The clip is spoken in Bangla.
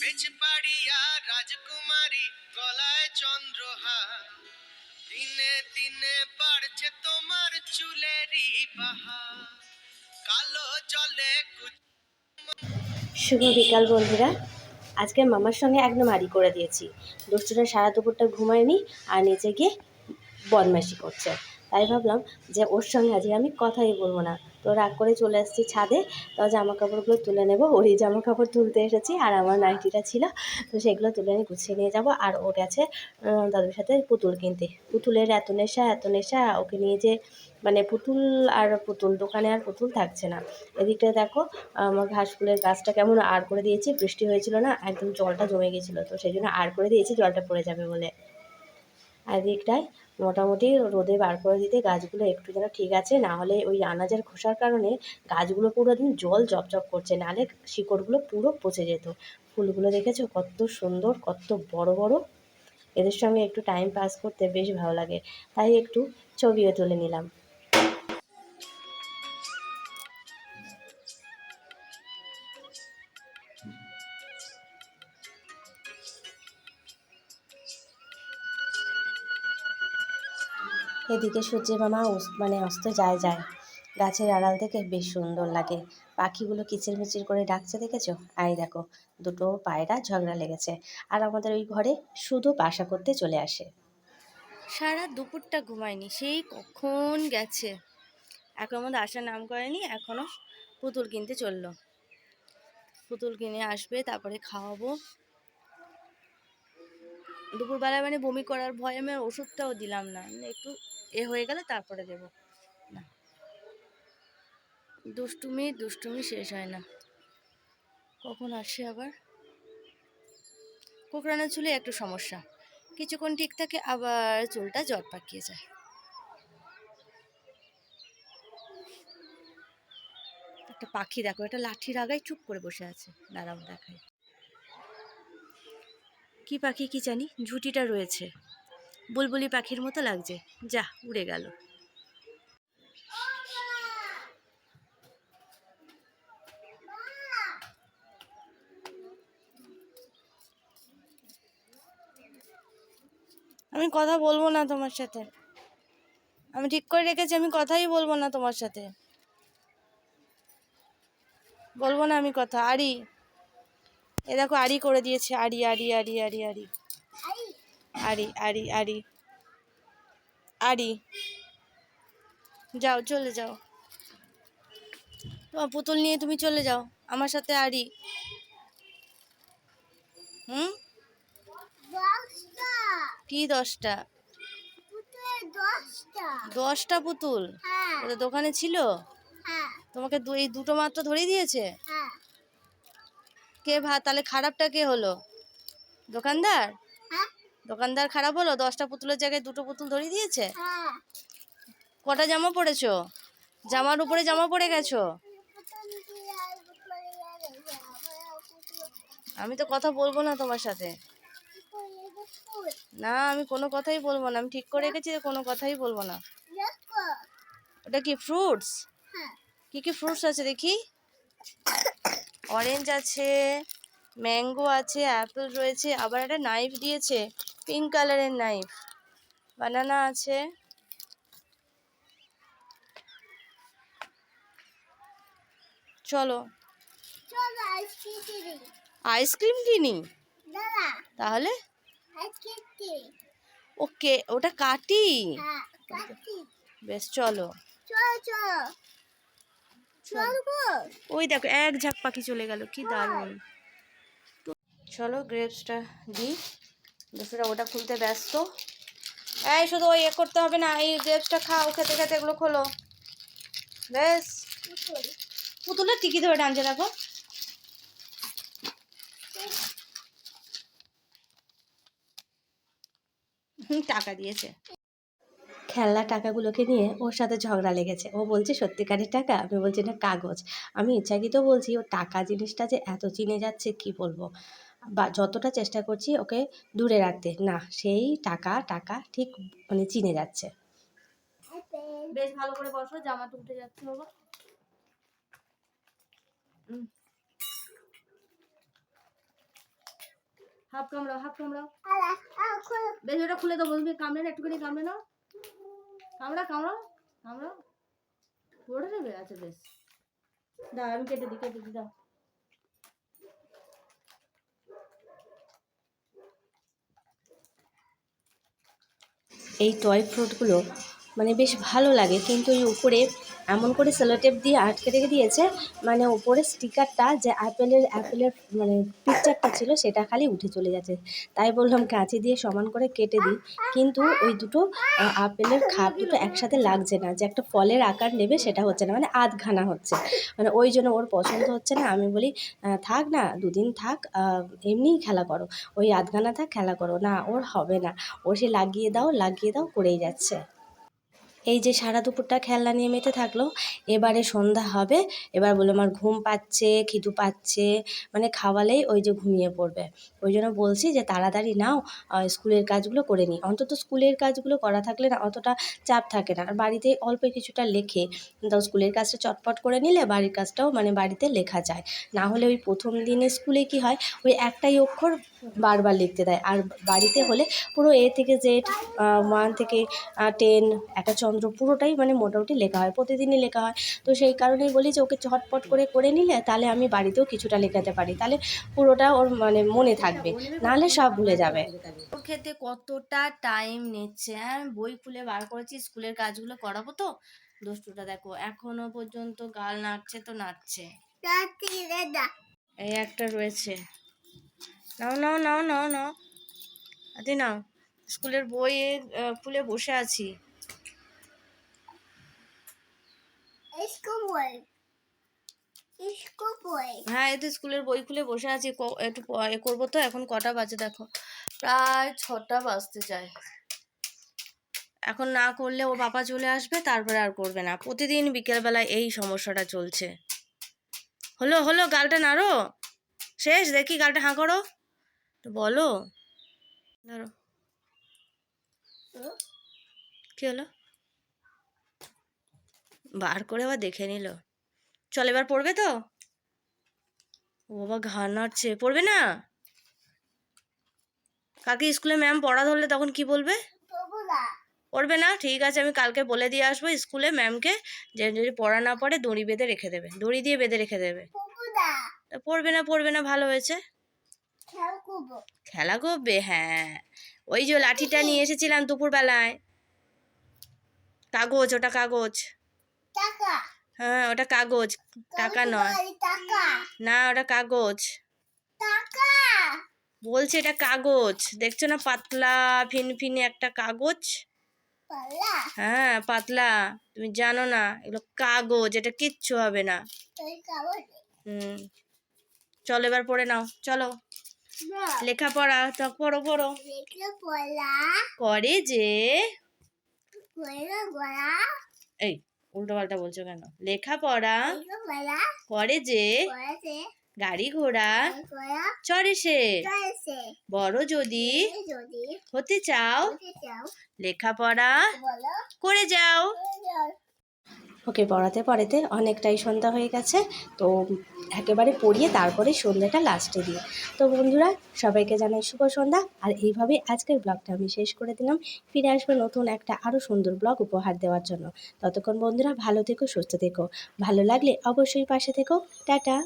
বেচপাড়িয়া রাজকুমারী গলায় দিনে দিনে বাড়ছে তোমার কালো জলে শুভ বিকাল বন্ধুরা। আজকে মামার সঙ্গে একদম আড়ি করে দিয়েছি। দুষ্টুটা সারা দুপুরটা ঘুমায়নি আর নিচে গিয়ে বদমাইশি করছে। তাই ভাবলাম যে ওর সঙ্গে আজকে আমি কথাই বলব না। তো রাগ করে চলে এসেছি ছাদে। তো জামা কাপড়গুলো তুলে নেব। ওরই জামা কাপড় তুলতে এসেছি আর আমার নাইটিটা ছিল। তো সেগুলো তুলে নিয়ে গুছিয়ে নিয়ে যাব। আর ও গেছে দাদুর সাথে পুতুল কিনতে। পুতুলের এত নেশা এত নেশা। ওকে নিয়ে যে মানে পুতুল আর পুতুল, দোকানে আর পুতুল থাকছে না। এদিকটা দেখো, আমার ঘাস ফুলের গাছটা কেমন আর করে দিয়েছি। বৃষ্টি হয়েছিল না, একদম জলটা জমে গেছিল। তো সেই জন্য আর করে দিয়েছি, জলটা পড়ে যাবে বলে। আর এদিকটায় মোটামুটি রোদে বার করে দিতে গাছগুলো একটু যেন ঠিক আছে, না হলে ওই আনাজের খোসার কারণে গাছগুলো পুরো একদম জল জপজপ করছে, নাহলে শিকড়গুলো পুরো পচে যেত। ফুলগুলো দেখেছ কত সুন্দর, কত বড় বড়? এদের সঙ্গে একটু টাইম পাস করতে বেশ ভালো লাগে। তাই একটু ছবিও তুলে নিলাম। এদিকে সূর্যের মামা মানে অস্ত যায় যায়। গাছের আড়াল থেকে বেশ সুন্দর লাগে। পাখিগুলো কিচিরমিচির করে ডাকছে, দেখেছ? আই দেখো, দুটো পায়রা ঝগড়া লেগেছে। আর আমাদের ওই ঘরে শুধু বাসা করতে চলে আসে। সারা দুপুরটা ঘুমায়নি, সেই কখন গেছে? এখন মধ্যে আসার নাম করেনি এখনও পুতুল কিনতে চলল। পুতুল কিনে আসবে, তারপরে খাওয়াবো। দুপুরবেলা মানে বমি করার ভয়ে আমি ওষুধটাও দিলাম না। একটু এ হয়ে গেলে তারপরে দেব। না। দুষ্টুমি দুষ্টুমি শেষ হয় না। কখন আসে আবার? কোকড়ানো চুলে একটু সমস্যা। কিছুক্ষণ ঠিক থাকে, আবার চুলটা জট পাকিয়ে যায়। একটা পাখি দেখো, একটা লাঠির আগায় চুপ করে বসে আছে। দাঁড়াও দেখায় কি পাখি কি জানি? ঝুটিটা রয়েছে। বুলবুলি পাখির মতো লাগছে। যা উড়ে গেল। আমি কথা বলব না তোমার সাথে। আমি ঠিক করে রেখেছি আমি কথাই বলব না তোমার সাথে। বলব না আমি কথা। আড়ি। এ দেখো আড়ি করে দিয়েছে। আড়ি আড়ি আড়ি আড়ি আড়ি। আড়ি আড়ি আড়ি আড়ি যাও চলে যাও। তোমার পুতুল নিয়ে তুমি চলে যাও। আমার সাথে আড়ি হুম? কি দশটা? দশটা পুতুল? দোকানে ছিল? তোমাকে এই দুটো মাত্র ধরিয়ে দিয়েছে? হ্যাঁ। কে ভা তাহলে খারাপটা কে হলো? দোকানদার? দোকানদার খারাপ হলো দশটা পুতুলের জায়গায় দুটো পুতুল ধরিয়ে দিয়েছে? হ্যাঁ। কটা জামা পরেছো জামার উপরে জামা পরে গেছো? আমি তো কথা বলব না তোমার সাথে। না আমি কোনো কথাই বলব না। আমি ঠিক করে রেখেছি কোনো কথাই বলব না। ওটা কি ফ্রুটস হ্যাঁ। কি কি ফ্রুটস আছে দেখি? অরেঞ্জ আছে ম্যাঙ্গো আছে অ্যাপেল রয়েছে আবার একটা নাইফ দিয়েছে। পিঙ্ক কালারের নাইফ। বানানা আছে। চলো। আইসক্রিম কিনি। তাহলে? ওকে, ওটা কাটি বেশ, চলো। ওই দেখো, এক ঝাঁক পাখি চলে গেল, কি দারুণ। চলো গ্রেপসটা দিই। দুপুরে ওটা খুলতে ব্যস্ত। এই শুধু ওই এ করতে হবে না, এই গ্রেপসটা খাও, খেতে খেতে এগুলো খোলো। বেশ পুতুলের টিকি ধরে টানছে, দেখো। টাকা দিয়েছে। খেলনা টাকাগুলোকে নিয়ে ওর সাথে ঝগড়া লেগেছে। ও বলছে, সত্যিকারের টাকা? আমি বলছি, না, কাগজ। আমি ইচ্ছাকৃত বলছি, ও টাকা জিনিসটা যে এত চিনে যাচ্ছে, কি বলব? বা যতটা চেষ্টা করছি ওকে দূরে রাখতে, না, সেই টাকা টাকা ঠিক মানে চিনে যাচ্ছে। বেশ ভালো করে বসো, জামাটা উঠে যাচ্ছে, বাবা। হাফ কামড়াও হাফ কামড়াও। বেশ ওটা খুলে দেবো তুমি কামড়ে না একটুখানি কামড়ে নাও। কামড়া কামড়াও কামড়াও। পড়ে নেবে আচ্ছা বেশ। দাও, আমি কেটে দিই কেটে দিই, দাও। এই টয় ফ্রুটগুলো মানে বেশ ভালো লাগে। কিন্তু এই উপরে এমন করে সেলোটেপ দিয়ে আটকে রেখে দিয়েছে মানে উপরে স্টিকারটা যে অ্যাপেলের অ্যাপেলের মানে পিকচারটা ছিল সেটা খালি উঠে চলে যাচ্ছে। তাই বললাম কাঁচি দিয়ে সমান করে কেটে দিই। কিন্তু ওই দুটো আপেলের খাপ দুটো একসাথে লাগছে না। যে একটা ফলের আকার নেবে সেটা হচ্ছে না মানে আধখানা হচ্ছে। মানে ওই জন্য ওর পছন্দ হচ্ছে না। আমি বলি থাক না, দুদিন থাক এমনিই খেলা করো। ওই আধখানা থাক, খেলা করো। না, ওর হবে না। ওর সে লাগিয়ে দাও লাগিয়ে দাও, করেই যাচ্ছে। এই যে সারা দুপুরটা খেলনা নিয়ে মেতে থাকল, এবারে সন্ধ্যা হবে, এবার বলে আমার ঘুম পাচ্ছে, খিদু পাচ্ছে মানে খাওয়ালেই ওই যে ঘুমিয়ে পড়বে। ওই জন্য বলছি যে তাড়াতাড়ি নাও স্কুলের কাজগুলো করে নিই। অন্তত স্কুলের কাজগুলো করা থাকলে না অতটা চাপ থাকে না। আর বাড়িতে অল্প কিছুটা লেখে তো স্কুলের কাজটা চটপট করে নিলে বাড়ির কাজটাও মানে বাড়িতে লেখা যায়। না হলে ওই প্রথম দিনে স্কুলে কি হয়, ওই একটাই অক্ষর বারবার লিখতে দেয়। আর বাড়িতে হলে পুরো এ থেকে জেড ওয়ান থেকে টেন একটা চন্দ্র পুরোটাই মানে মোটামুটি লেখা হয় প্রতিদিনই লেখা হয়। তো সেই কারণেই বলি যে ওকে চটপট করে করে নিলে তাহলে আমি বাড়িতেও কিছুটা লেখাতে পারি। তাহলে পুরোটা ওর মানে মনে থাকবে নাহলে সব ভুলে যাবে। ওর খেতে কতটা টাইম নিচ্ছে? হ্যাঁ বই খুলে বার করেছি স্কুলের কাজগুলো করাবো তো? দুষ্টুটা দেখো এখনও পর্যন্ত গাল নাচছে তো নাচছে এই একটা রয়েছে। নাও নাও নাও নাও নাও। আদি নাও স্কুলের বই আহ, খুলে বসে আছি। হ্যাঁ এই তো স্কুলের বই খুলে বসে আছি একটু এ করব তো এখন কটা বাজে দেখো। প্রায় ছটা বাজতে যায়। এখন না করলে ও বাবা চলে আসবে তারপরে আর করবে না। প্রতিদিন বিকেলবেলায় এই সমস্যাটা চলছে। হলো হলো গালটা নাড়ো। শেষ দেখি গালটা হাঁ করো। তো বলো। ধরো কি হলো? বার করে আবার দেখে নিল। চল এবার পড়বে তো? ও বাবা, ঘাড় নাড়ছে। পড়বে না? কাকে স্কুলে ম্যাম পড়া ধরলে তখন কি বলবে? পড়বে না? ঠিক আছে, আমি কালকে বলে দিয়ে আসব স্কুলে ম্যামকে যে যদি পড়া না পড়ে দড়ি বেঁধে রেখে দেবে। দড়ি দিয়ে বেঁধে রেখে দেবে। পড়বে না পড়বে না, ভালো হয়েছে। খেল করব। হ্যাঁ। ওই যে লাঠিটা নিয়ে এসেছিলাম দুপুরবেলায়। কাগজ ওটা কাগজ। হ্যাঁ ওটা কাগজ। টাকা নয়। না ওটা কাগজ। বলছে এটা কাগজ। দেখছ না পাতলা ফিনফিনে একটা কাগজ? হ্যাঁ পাতলা। তুমি জানো না এগুলো কাগজ এটা কিচ্ছু হবে না। হুম। চলো এবার পড়ে নাও। চলো। লেখাপড়া তো পড়ো পড়ো করে যে এই উল্টো পাল্টা বলছো কেন? লেখাপড়া করে যে গাড়ি ঘোড়া চড়ে সে। বড় যদি হতে চাও লেখাপড়া করে যাও। ওকে পড়াতে পড়াতে অনেকটাই সন্ধ্যা হয়ে গেছে, তো একেবারে পড়িয়ে তারপরে সন্ধ্যাটা লাস্টে দিয়ে। তো বন্ধুরা, সবাইকে জানাই শুভ সন্ধ্যা। আর এইভাবেই আজকের ব্লগটা আমি শেষ করে দিলাম। ফিরে আসব নতুন একটা আরও সুন্দর ব্লগ উপহার দেওয়ার জন্য। ততক্ষণ বন্ধুরা, ভালো থেকো, সুস্থ থেকো। ভালো লাগলে অবশ্যই পাশে থেকো। টাটা!